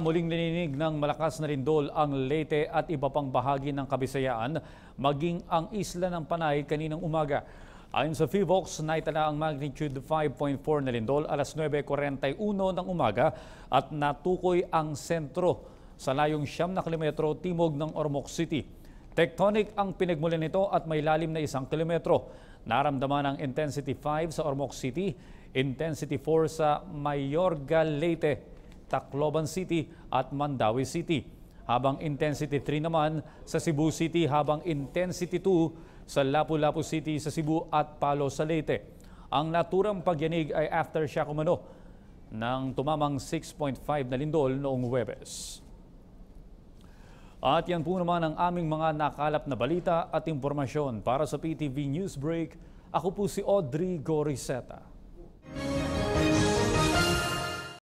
Muling nininig ng malakas na lindol ang Leyte at iba pang bahagi ng Kabisayaan, maging ang isla ng Panay kaninang umaga. Ayon sa FIVOX, naitala ang magnitude 5.4 na lindol alas 9.41 ng umaga at natukoy ang sentro sa layong siyam na kilometro timog ng Ormoc City. Tectonic ang pinagmulan nito at may lalim na isang kilometro. Naramdaman ang intensity 5 sa Ormoc City, intensity 4 sa Mayorga, Leyte, Tacloban City at Mandawi City. Habang intensity 3 naman sa Cebu City habang intensity 2 sa Lapu-Lapu City sa Cebu at Palo sa Leyte. Ang naturang pagyanig ay aftershock umano ng tumamang 6.5 na lindol noong Huwebes. At yan po naman ang aming mga nakalap na balita at impormasyon para sa PTV Newsbreak. Ako po si Audrey Goriseta.